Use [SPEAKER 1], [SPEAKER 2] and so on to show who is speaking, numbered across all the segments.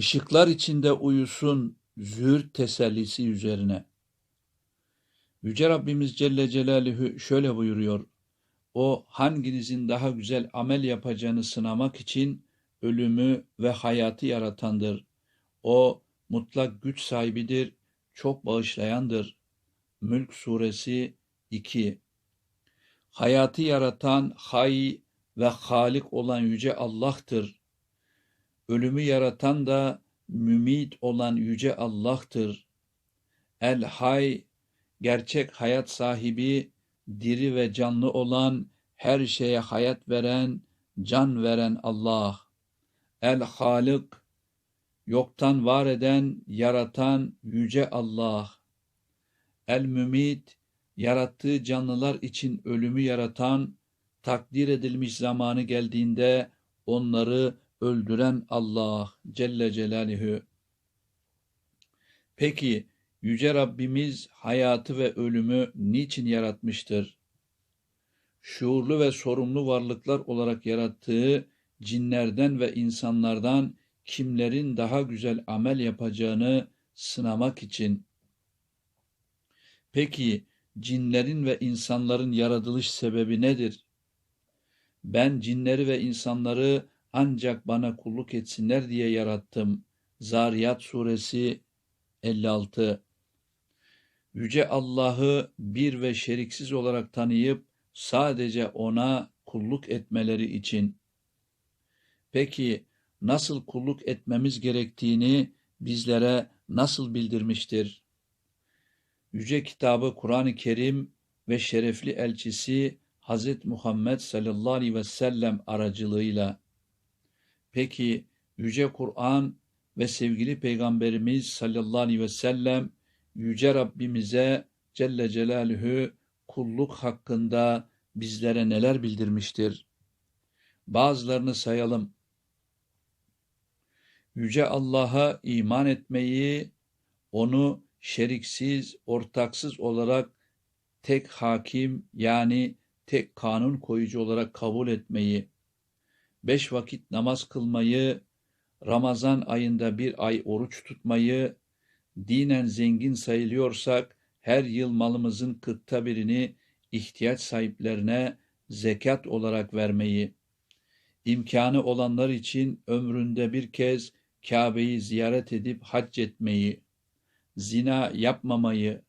[SPEAKER 1] Işıklar içinde uyusun züğürt tesellisi üzerine. Yüce Rabbimiz Celle Celaluhu şöyle buyuruyor. O hanginizin daha güzel amel yapacağını sınamak için ölümü ve hayatı yaratandır. O mutlak güç sahibidir, çok bağışlayandır. Mülk Suresi 2 Hayatı yaratan hay ve halik olan Yüce Allah'tır. Ölümü yaratan da mümit olan Yüce Allah'tır. El Hay, gerçek hayat sahibi, diri ve canlı olan, her şeye hayat veren, can veren Allah. El Halik, yoktan var eden, yaratan Yüce Allah. El Mümit, yarattığı canlılar için ölümü yaratan, takdir edilmiş zamanı geldiğinde onları öldüren Allah Celle Celaluhu. Peki Yüce Rabbimiz hayatı ve ölümü niçin yaratmıştır? Şuurlu ve sorumlu varlıklar olarak yarattığı cinlerden ve insanlardan kimlerin daha güzel amel yapacağını sınamak için. Peki cinlerin ve insanların yaratılış sebebi nedir? Ben cinleri ve insanları ancak bana kulluk etsinler diye yarattım. Zariyat suresi 56 Yüce Allah'ı bir ve şeriksiz olarak tanıyıp sadece ona kulluk etmeleri için. Peki nasıl kulluk etmemiz gerektiğini bizlere nasıl bildirmiştir? Yüce kitabı Kur'an-ı Kerim ve şerefli elçisi Hz. Muhammed sallallahu aleyhi ve sellem aracılığıyla. Peki Yüce Kur'an ve sevgili Peygamberimiz sallallahu aleyhi ve sellem Yüce Rabbimize Celle Celaluhu kulluk hakkında bizlere neler bildirmiştir? Bazılarını sayalım. Yüce Allah'a iman etmeyi, onu şeriksiz, ortaksız olarak tek hakim yani tek kanun koyucu olarak kabul etmeyi, beş vakit namaz kılmayı, Ramazan ayında bir ay oruç tutmayı, dinen zengin sayılıyorsak her yıl malımızın kırkta birini ihtiyaç sahiplerine zekat olarak vermeyi, imkanı olanlar için ömründe bir kez Kabe'yi ziyaret edip hac etmeyi, zina yapmamayı,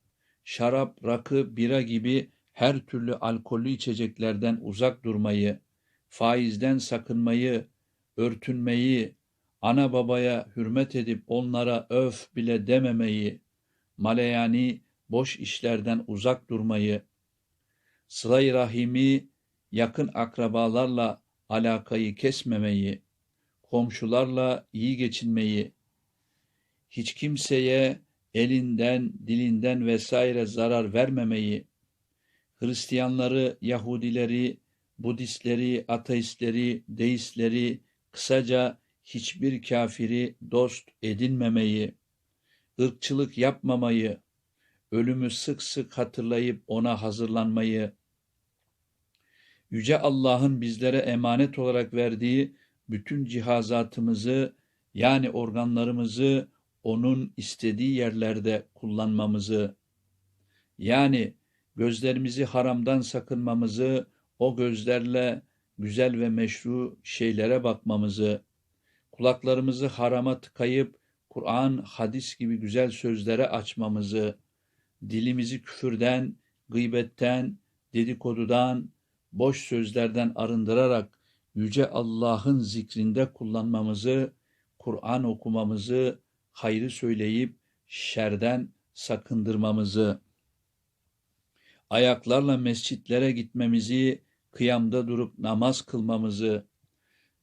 [SPEAKER 1] şarap, rakı, bira gibi her türlü alkollü içeceklerden uzak durmayı, faizden sakınmayı, örtünmeyi, ana babaya hürmet edip onlara öf bile dememeyi, maleyani boş işlerden uzak durmayı, sıla rahimi yakın akrabalarla alakayı kesmemeyi, komşularla iyi geçinmeyi, hiç kimseye elinden, dilinden vesaire zarar vermemeyi, Hristiyanları, Yahudileri, Budistleri, ateistleri, deistleri, kısaca hiçbir kafiri dost edinmemeyi, ırkçılık yapmamayı, ölümü sık sık hatırlayıp ona hazırlanmayı, Yüce Allah'ın bizlere emanet olarak verdiği bütün cihazatımızı yani organlarımızı onun istediği yerlerde kullanmamızı, yani gözlerimizi haramdan sakınmamızı, o gözlerle güzel ve meşru şeylere bakmamızı, kulaklarımızı harama tıkayıp Kur'an, hadis gibi güzel sözlere açmamızı, dilimizi küfürden, gıybetten, dedikodudan, boş sözlerden arındırarak Yüce Allah'ın zikrinde kullanmamızı, Kur'an okumamızı, hayrı söyleyip şerden sakındırmamızı, ayaklarla mescitlere gitmemizi, kıyamda durup namaz kılmamızı,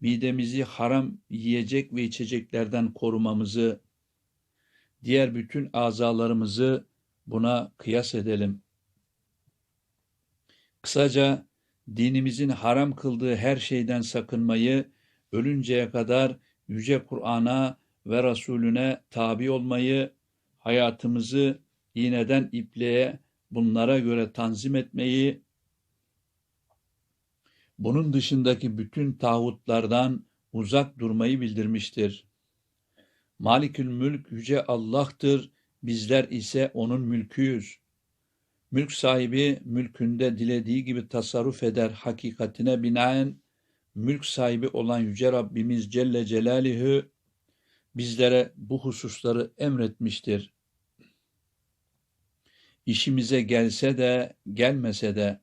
[SPEAKER 1] midemizi haram yiyecek ve içeceklerden korumamızı, diğer bütün azalarımızı buna kıyas edelim. Kısaca dinimizin haram kıldığı her şeyden sakınmayı, ölünceye kadar Yüce Kur'an'a ve Resulüne tabi olmayı, hayatımızı iğneden ipliğe bunlara göre tanzim etmeyi, bunun dışındaki bütün tağutlardan uzak durmayı bildirmiştir. Malikül mülk yüce Allah'tır, bizler ise onun mülküyüz. Mülk sahibi mülkünde dilediği gibi tasarruf eder hakikatine binaen mülk sahibi olan yüce Rabbimiz Celle Celaluhu bizlere bu hususları emretmiştir. İşimize gelse de gelmese de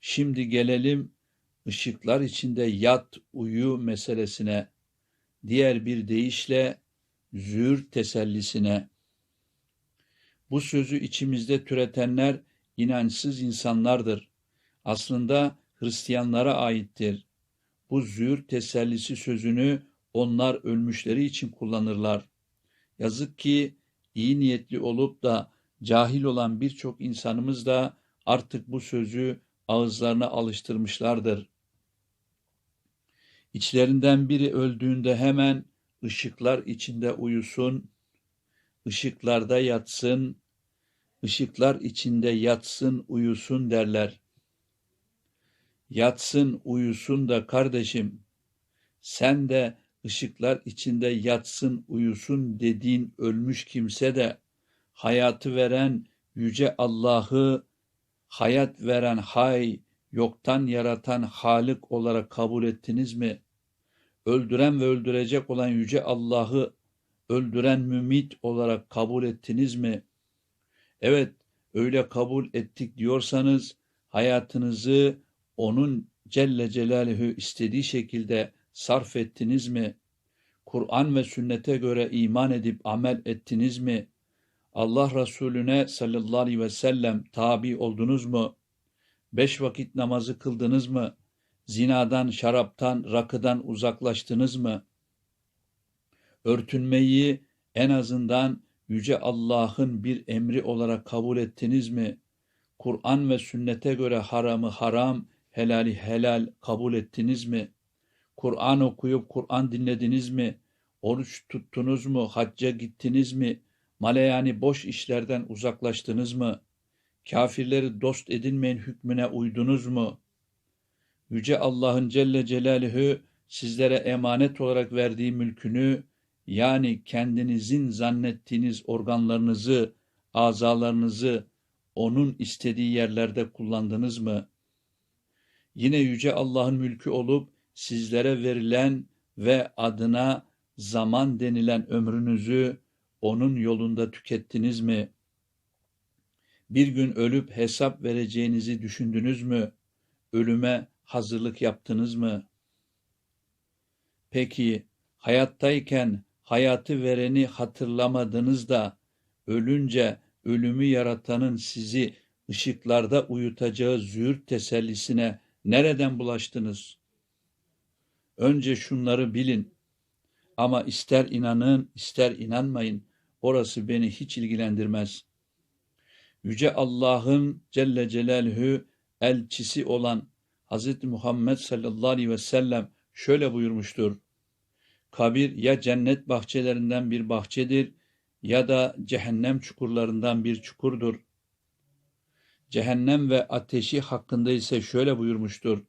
[SPEAKER 1] şimdi gelelim ışıklar içinde yat uyu meselesine diğer bir deyişle zür tesellisine. Bu sözü içimizde türetenler inançsız insanlardır. Aslında Hristiyanlara aittir. Bu zür tesellisi sözünü onlar ölmüşleri için kullanırlar. Yazık ki iyi niyetli olup da cahil olan birçok insanımız da artık bu sözü ağızlarına alıştırmışlardır. İçlerinden biri öldüğünde hemen ışıklar içinde uyusun, ışıklarda yatsın, ışıklar içinde yatsın, uyusun derler. Yatsın, uyusun da kardeşim, sen de ışıklar içinde yatsın, uyusun dediğin ölmüş kimse de hayatı veren yüce Allah'ı hayat veren hay, yoktan yaratan Halik olarak kabul ettiniz mi? Öldüren ve öldürecek olan yüce Allah'ı öldüren mümit olarak kabul ettiniz mi? Evet, öyle kabul ettik diyorsanız hayatınızı onun Celle Celaluhu istediği şekilde sarf ettiniz mi? Kur'an ve sünnete göre iman edip amel ettiniz mi? Allah Resulüne sallallahu aleyhi ve sellem tabi oldunuz mu? Beş vakit namazı kıldınız mı? Zinadan, şaraptan, rakıdan uzaklaştınız mı? Örtünmeyi en azından Yüce Allah'ın bir emri olarak kabul ettiniz mi? Kur'an ve sünnete göre haramı haram, helali helal kabul ettiniz mi? Kur'an okuyup Kur'an dinlediniz mi? Oruç tuttunuz mu? Hacca gittiniz mi? Maleyani boş işlerden uzaklaştınız mı? Kafirleri dost edinmeyin hükmüne uydunuz mu? Yüce Allah'ın Celle Celaluhu sizlere emanet olarak verdiği mülkünü yani kendinizin zannettiğiniz organlarınızı, azalarınızı onun istediği yerlerde kullandınız mı? Yine Yüce Allah'ın mülkü olup sizlere verilen ve adına zaman denilen ömrünüzü onun yolunda tükettiniz mi? Bir gün ölüp hesap vereceğinizi düşündünüz mü? Ölüme hazırlık yaptınız mı? Peki hayattayken hayatı vereni hatırlamadınız da ölünce ölümü yaratanın sizi ışıklarda uyutacağı züğürt tesellisine nereden bulaştınız? Önce şunları bilin. Ama ister inanın, ister inanmayın. Orası beni hiç ilgilendirmez. Yüce Allah'ın Celle Celaluhu elçisi olan Hz. Muhammed sallallahu aleyhi ve sellem şöyle buyurmuştur. Kabir ya cennet bahçelerinden bir bahçedir ya da cehennem çukurlarından bir çukurdur. Cehennem ve ateşi hakkında ise şöyle buyurmuştur.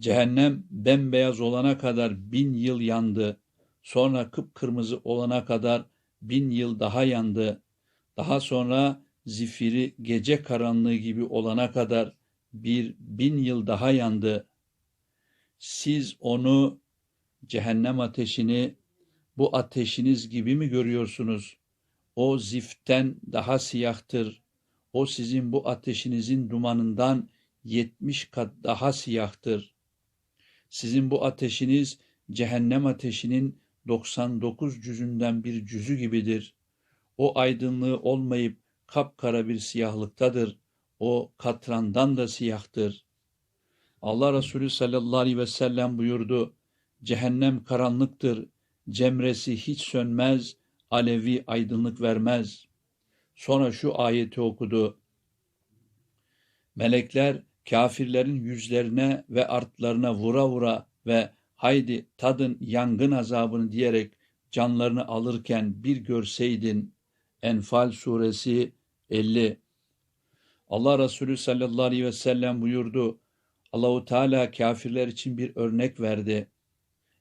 [SPEAKER 1] Cehennem bembeyaz olana kadar bin yıl yandı. Sonra kıpkırmızı olana kadar bin yıl daha yandı. Daha sonra zifiri gece karanlığı gibi olana kadar bir bin yıl daha yandı. Siz onu, cehennem ateşini, bu ateşiniz gibi mi görüyorsunuz? O ziften daha siyahtır. O sizin bu ateşinizin dumanından yetmiş kat daha siyahtır. Sizin bu ateşiniz cehennem ateşinin 99 cüzünden bir cüzü gibidir. O aydınlığı olmayıp kapkara bir siyahlıktadır. O katrandan da siyahtır. Allah Resulü sallallahu aleyhi ve sellem buyurdu. Cehennem karanlıktır. Cemresi hiç sönmez, alevi aydınlık vermez. Sonra şu ayeti okudu. Melekler kafirlerin yüzlerine ve artlarına vura vura ve haydi tadın yangın azabını diyerek canlarını alırken bir görseydin Enfal suresi 50 Allah Resulü sallallahu aleyhi ve sellem buyurdu Allahu Teala kafirler için bir örnek verdi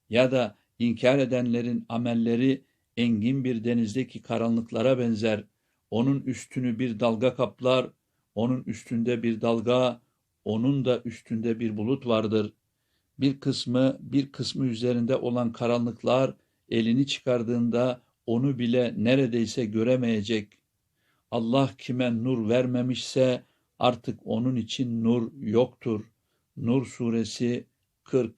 [SPEAKER 1] ya da İnkar edenlerin amelleri engin bir denizdeki karanlıklara benzer. Onun üstünü bir dalga kaplar, onun üstünde bir dalga, onun da üstünde bir bulut vardır. Bir kısmı bir kısmı üzerinde olan karanlıklar elini çıkardığında onu bile neredeyse göremeyecek. Allah kime nur vermemişse artık onun için nur yoktur. Nur suresi 40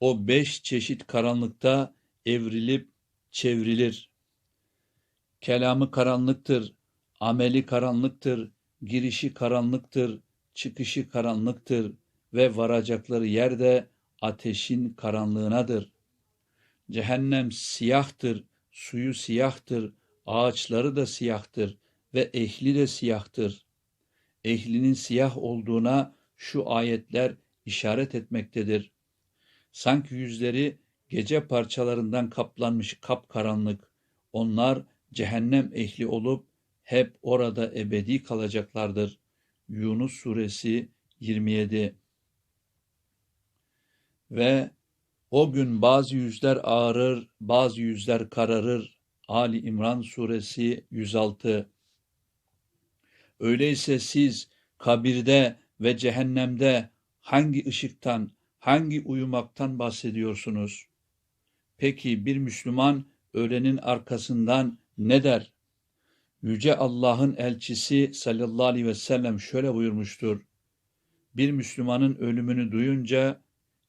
[SPEAKER 1] O beş çeşit karanlıkta evrilip çevrilir. Kelamı karanlıktır, ameli karanlıktır, girişi karanlıktır, çıkışı karanlıktır ve varacakları yerde ateşin karanlığınadır. Cehennem siyahtır, suyu siyahtır, ağaçları da siyahtır ve ehli de siyahtır. Ehlinin siyah olduğuna şu ayetler işaret etmektedir. Sanki yüzleri gece parçalarından kaplanmış kapkaranlık. Onlar cehennem ehli olup hep orada ebedi kalacaklardır. Yunus suresi 27 Ve o gün bazı yüzler ağarır, bazı yüzler kararır. Ali İmran suresi 106 Öyleyse siz kabirde ve cehennemde hangi ışıktan, hangi uyumaktan bahsediyorsunuz? Peki bir Müslüman ölenin arkasından ne der? Yüce Allah'ın elçisi sallallahu aleyhi ve sellem şöyle buyurmuştur. Bir Müslümanın ölümünü duyunca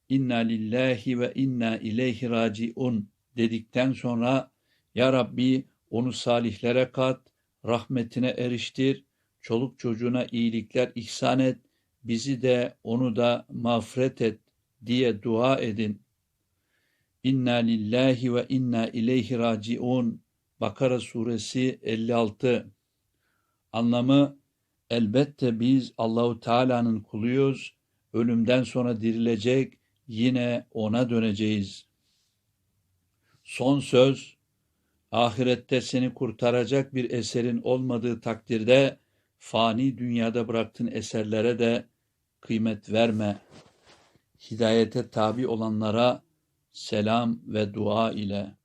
[SPEAKER 1] inna lillahi ve inna ileyhi raciun dedikten sonra ya Rabbi onu salihlere kat, rahmetine eriştir, çoluk çocuğuna iyilikler ihsan et, bizi de onu da mağfiret et diye dua edin. İnna lillahi ve inna ileyhi raciun. Bakara suresi 56. Anlamı elbette biz Allahu Teala'nın kuluyuz. Ölümden sonra dirilecek, yine ona döneceğiz. Son söz ahirette seni kurtaracak bir eserin olmadığı takdirde fani dünyada bıraktığın eserlere de kıymet verme. Hidayete tabi olanlara selam ve dua ile